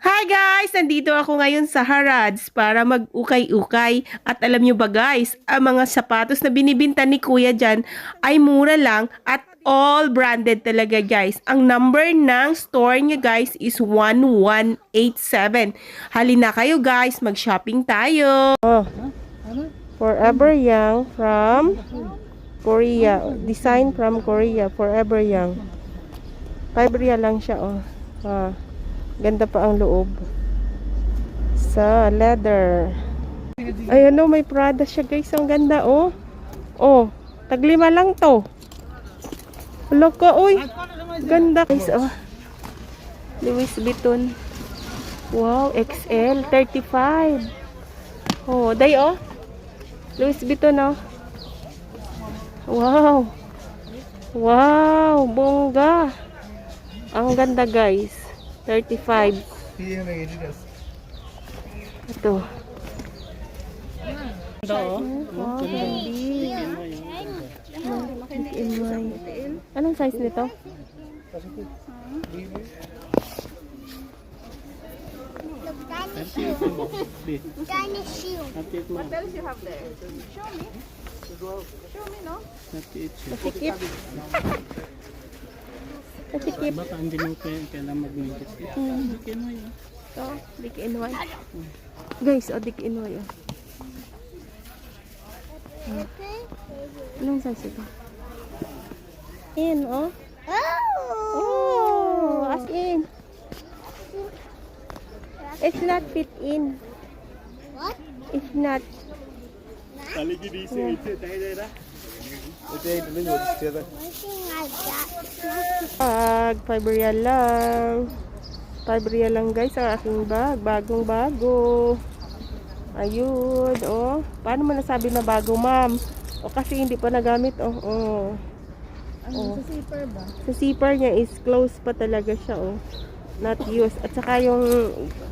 Hi guys! Nandito ako ngayon sa Harads para mag-ukay-ukay. At alam nyo ba guys, ang mga sapatos na binibinta ni Kuya dyan ay mura lang at all branded talaga guys. Ang number ng store niya guys is 1187. Halina kayo guys, mag-shopping tayo. Oh, Forever Young from Korea. Design from Korea. Forever Young. 5 real lang siya oh. Ah. Ganda pa ang loob. Sa leather. Ayan o, may Prada siya guys. Ang ganda oh. Oh, taglima lang to. Loko, uy. Ganda guys oh. Louis Vuitton. Wow, XL. 35. Oh, day oh. Louis Vuitton oh. Wow. Wow, bongga. Ang ganda guys. 35. Ito. Wow, candy. Anong size nito? Tiny shoe. Masikip. Masikip. Baka hindi mo kaya kailangan mag-make Hmm. Ito, Dick NY. Guys, oh, Dick NY. Oh. Anong size ito? In, oh. Oh! Oh, as in. It's not fit in. What? It's not. Something like that. Bag, 5 real lang. 5 real lang guys ang aking bag. Bagong bago. Ayun, oh. Paano mo nasabi na bago, ma'am? O kasi hindi pa nagamit, oh. oh. Ano sa zipper ba? Sa zipper niya is closed pa talaga siya, oh. Not used. At saka yung,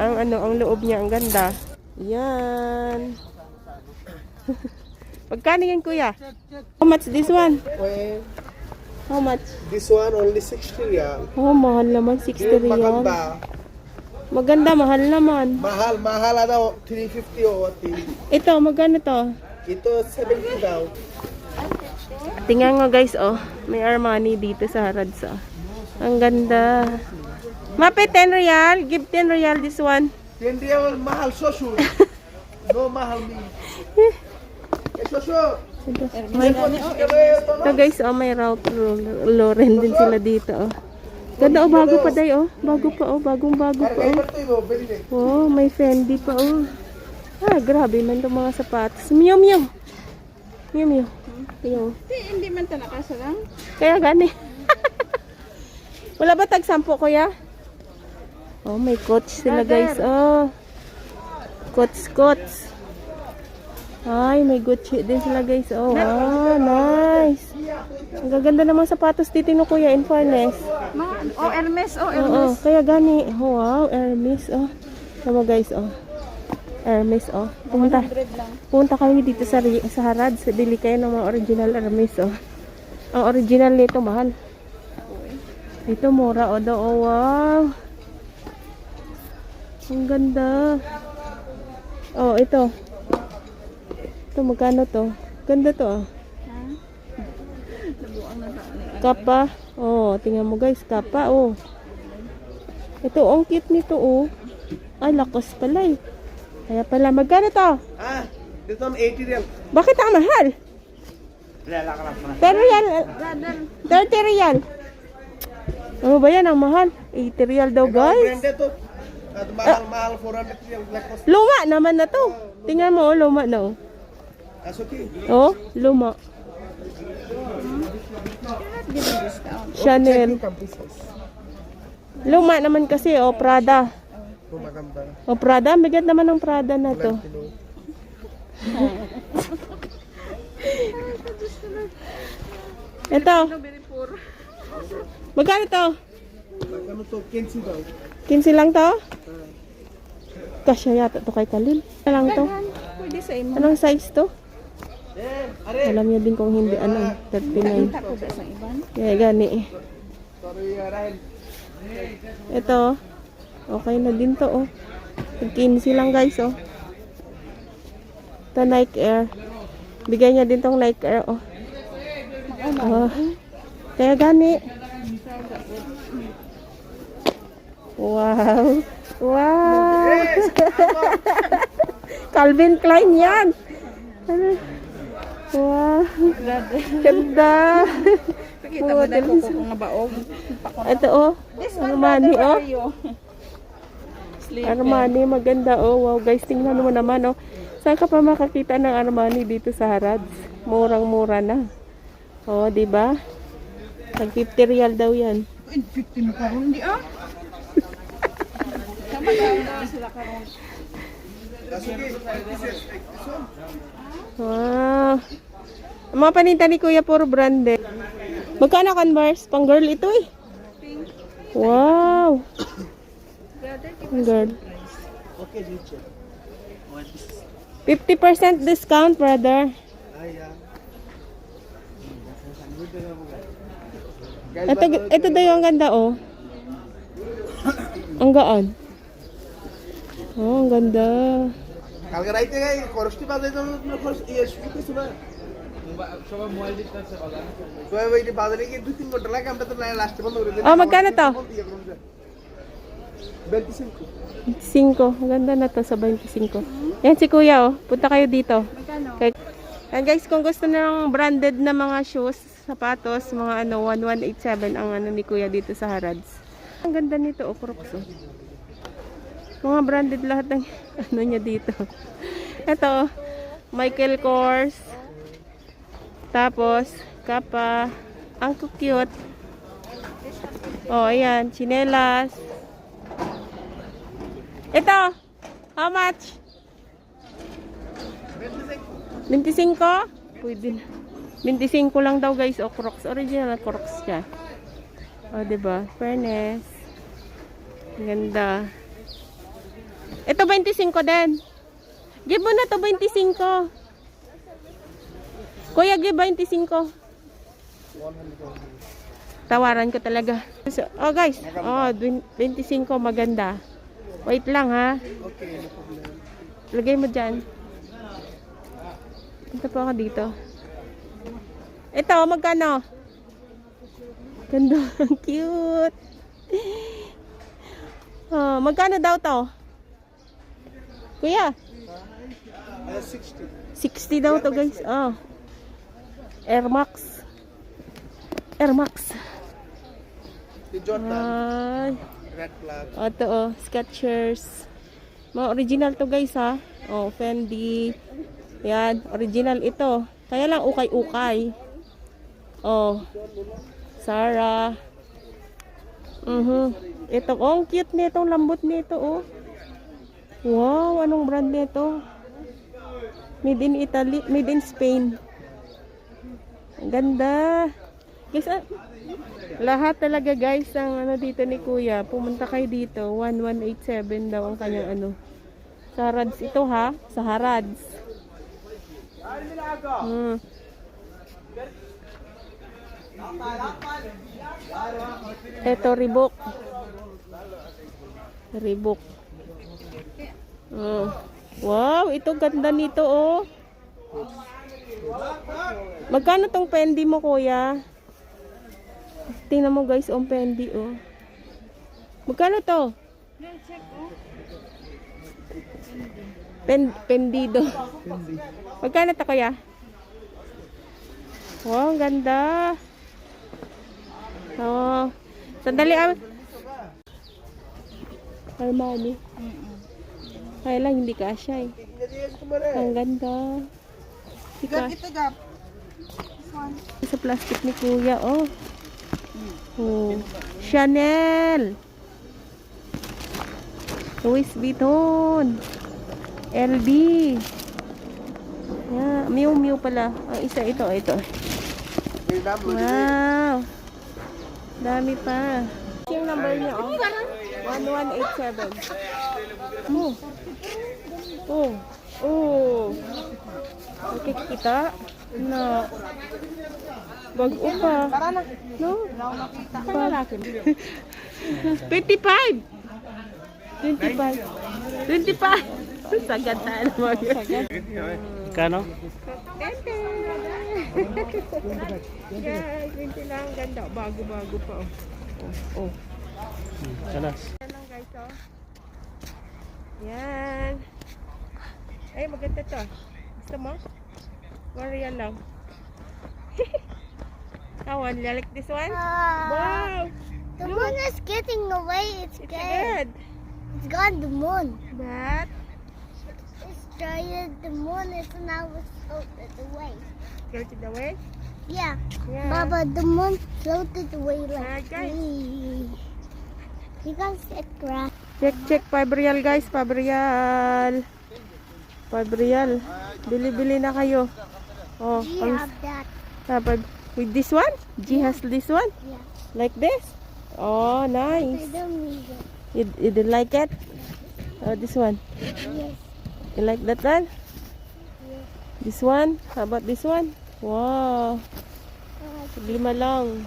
ang ano, ang loob niya, ang ganda. Yan. Pagkano yan, kuya? How much this one? Well, How much? this one only 60 riyal. Oh, mahal naman. 60 Yung maganda, Maganda, mahal naman. mahal, mahal ano, 350 o? Ito, magkano to? Ito 70 daw. Tingnan nga guys, oh. May Armani dito sa Harads, oh. Ang ganda. Mape, 10 real. Give 10 real this one. 10 riyal mahal, shoshu. no mahal mi. Ito guys, oh, may Ralph Lauren din sila dito, oh. Ganda, oh, bago pa day, oh. Bago pa, oh. Bagong bago pa, oh. Oh, may Fendi pa, oh. Ah, grabe man itong mga sapatos. Mew. Mew, mew. Mew. Hindi man talaga sa lang. Kaya gani. Wala ba tag sampo kuya? Oh, may coach sila guys. Oh. Coach, coach. Ay, may Gucci din sila guys. Oh, wow, nice. Ang gaganda namang sapatos dito no kuya, in fairness. Oh, Hermes. Oh, Oo, kaya gani. Oh, wow, Hermes. Oh. Tama guys, oh. Hermes, oh. Pumunta. Pumunta kami dito sa, sa Harads. Bili kayo ng mga original Hermes, oh. Ang original nito, mahal. Dito, mura, oh, daw. Oh, wow. Ang ganda. Oh, ito. Ito, magkano to? Ganda to, ah. Kapa. Oh, tingnan mo guys, kapa, oh. Ito, ang cute nito, oh. Ay, lakas pala, eh. Kaya pala, magkano to? Ah, this one 80 riyal. Bakit ang mahal? 10 real. 30 real. Ano ba yan? Ang mahal. 80 real daw, guys. Mahal, mahal 400 riyal. Black cost. Luma naman na to. Tingnan mo, oh, luma na, oh. That's okay. Oh, luma. Chanel. Luma naman kasi, oh, Prada. Oh, Prada. Bigat naman ng Prada na to. Ito. Magkano to? Ano to? 15 daw. 15 lang to? Kasya yata to kay Kalil. Ano lang to? Pwede sa imo. Anong size to? Alam niya din kung hindi ano, 39. Ako ba sa iban? Kaya gani. Ito. Okay na din to, oh. Nag-15 lang, guys, oh. Ito, Nike Air. Bigay niya din tong Nike Air, oh. Oh. Kaya gani. Wow. Wow. Calvin Klein yan. Wow. Ganda. Pakita mo na ko kung nga baog. Ito oh. Armani oh. Sleep. Armani maganda oh. Wow guys, tingnan mo naman oh. Saan ka pa makakita ng Armani dito sa Harads? Murang-mura na. Oh, di ba? Tag 50 real daw 'yan. 50 mo karon di ah. Sama daw sila karon. Wow. Ang mga paninta ni Kuya puro branded. Magkano Converse? Pang girl ito eh. Wow. Pang girl. Okay, teacher. 50% discount, brother. Ah. Ito, ito daw yung ganda, oh. Ang gaan. Oh, ang ganda. কালকে রাইতে গাই খরচটি বাজে তো খরচ ইয়ে শুরু কিছু না সবাই মোবাইল দিতে সবাই ওই যে বাজারে গিয়ে দুই তিন ঘন্টা লাগে আমরা তো লাস্টে বন্ধ করে দিই Oh, magkano to? 25 25. Ang ganda na to sa 25. Yan si Kuya, oh. Punta kayo dito. Magkano? Kay, Yan guys, kung gusto ng branded na mga shoes, sapatos, mga ano, 1187 ang ano ni Kuya dito sa Harads. Ang ganda nito, oh, Crocs, oh. Mga branded lahat ng ano niya dito. Ito, Michael Kors. Tapos, Kappa. Ang cute. Oh, ayan, chinelas. Ito, how much? 25? Pwede na. 25 lang daw guys. O, Crocs. Original Crocs siya. O, diba? Fairness. Ganda. Ito 25 din. Give mo na to 25. Kuya, give 25. Tawaran ko talaga. So, oh guys. Oh, 25 maganda. Wait lang ha. Okay. Lagay mo dyan. Punta po ako dito. Ito, magkano? Ganda. Cute. Oh, magkano daw to? Kuya, Uh, 60. 60 daw to guys. Oh. Air Max. Air Max. The Jordan, Ay. red flag. O, ito oh, Skechers. Mga original to guys ha. Oh, Fendi. Yan, original ito. Kaya lang ukay-ukay. Oh. Zara. Mhm. Ito, oh, cute nito, lambot nito oh. Wow, anong brand nito? Made in Italy, made in Spain. Ang ganda. Guys, ah, lahat talaga guys ang ano dito ni Kuya. Pumunta kayo dito. 1187 daw ang kanyang ano. Sa Harads ito ha. Sa Harads. Hmm. Ito Reebok. Reebok. Oh. Wow, ito ganda nito oh. Magkano tong pendi mo kuya? Tingnan mo guys, ang pendi oh. Magkano to? Pen pendido. Magkano to kuya? Wow, ang ganda. Oh. Sandali ah. Armani. Kaya lang hindi kasya eh. Ang ganda. Hindi gap. Sa plastic ni Kuya, oh. Oh. Chanel. Louis Vuitton. LB. Yeah, Miu Miu pala. Ang isa ito, ito. Wow. Dami pa. Yung number niya, oh. 1187. Oh. Oh. Oh. Nakikita? Na. Bago pa. Para na. No? Para 25. 25. 25. Sagad tayo naman. Kano? Tente! Yan, 20 lang. Ganda. Bago-bago pa. Oh. Oh. Hmm, Kalas. Yan lang guys, oh. Yan. Ay, maganda to. Gusto mo? One real lang. How one? You like this one? Wow! The moon is getting away. It's It's good. It's gone the moon. But, It's tired. The moon is now floated away. floated away. Yeah. Yeah. Baba, the moon floated away like Ah, me. You guys get grass. Check, check. 5 real guys. 5 real. 5 real. Bili-bili na kayo. Oh, ang have that? sabag. With this one? G has this one? Yeah. Like this? Oh, I nice. don't need it. You, you didn't like it? Oh, this one. Yes. You like that one? This one? How about this one? Wow. Lima lang.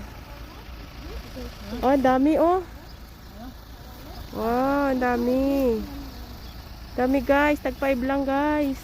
Oh, dami oh. Wow, dami. Dami guys. Tag 5 lang guys.